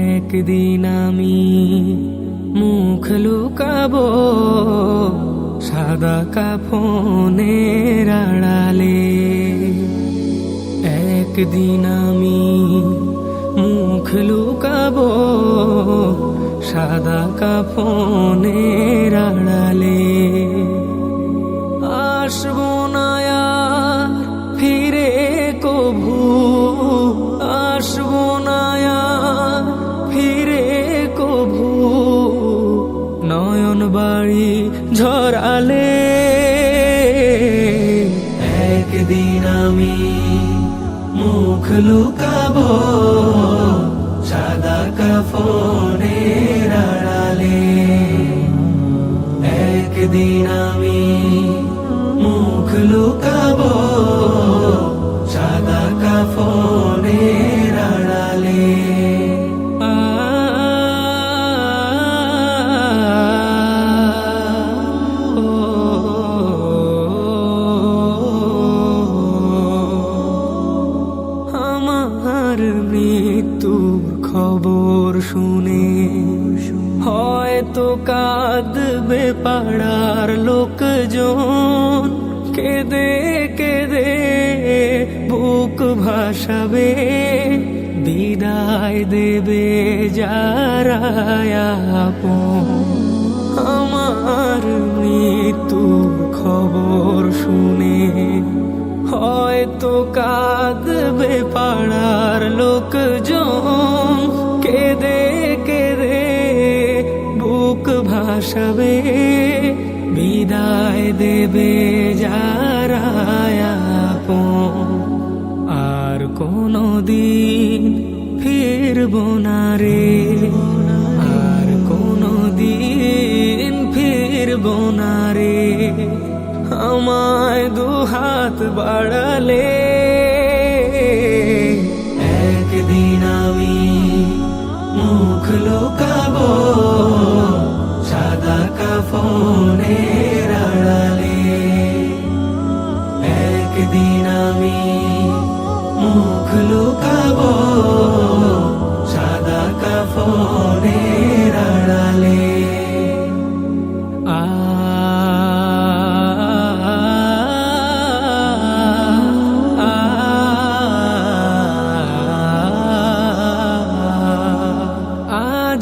একদিন আমি মুখ লুকাবো সাদা কাফনের আড়ালে। একদিন আমি মুখ লুকাবো সাদা কাফনের আড়ালে। বাড়ি ঝরালে একদিন আমি মুখ লুকাবো সাদা কাফনের আড়ালে। একদিন আমি মুখ লুকাবো মৃত্যুর খবর শুনে হয়তো কাঁদবে পাড়ার লোকজন। কেঁদে কেঁদে বুক ভাসাবে, বিদায় দেবে যারা আপন। আমার মৃত্যুর খবর শুনে হয়তো কাঁদবে পাড়ার লোকজন। কেঁদে কেঁদে বুক ভাসাবে, বিদায় দেবে যারা আর কোনো দিন ফিরব না রে। আমায় দুহাত বাড়ালে, একদিন আমি মুখ লুকাবো সাদা কাফনের আড়ালে একদিন আমি মুখ লুকাবো সাদা কাফনের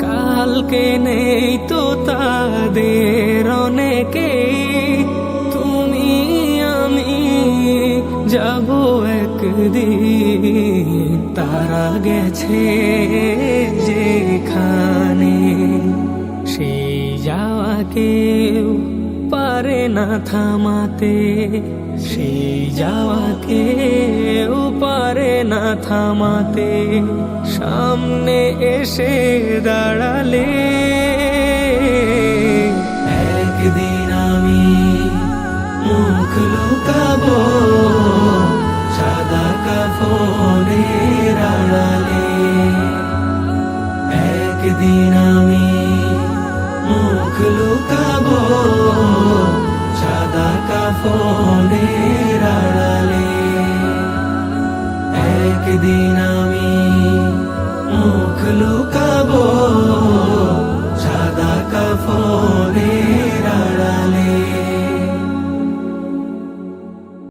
কালকে নেই তো তাদের অনেকে। তুমি, আমি যাব একদিন। তারা গেছে যেখানে, সেই যাওয়া কেউ পারে না থামাতে, সেই যাওয়া কেউ পারে না থামাতে, সামনে এসে দাঁড়ালে। একদিন আমি মুখ লুকাবো, সাদা কাফনের আড়ালে। একদিন আমি সাদা কাফনের আড়ালে একদিন আমি মুখ লুকাবো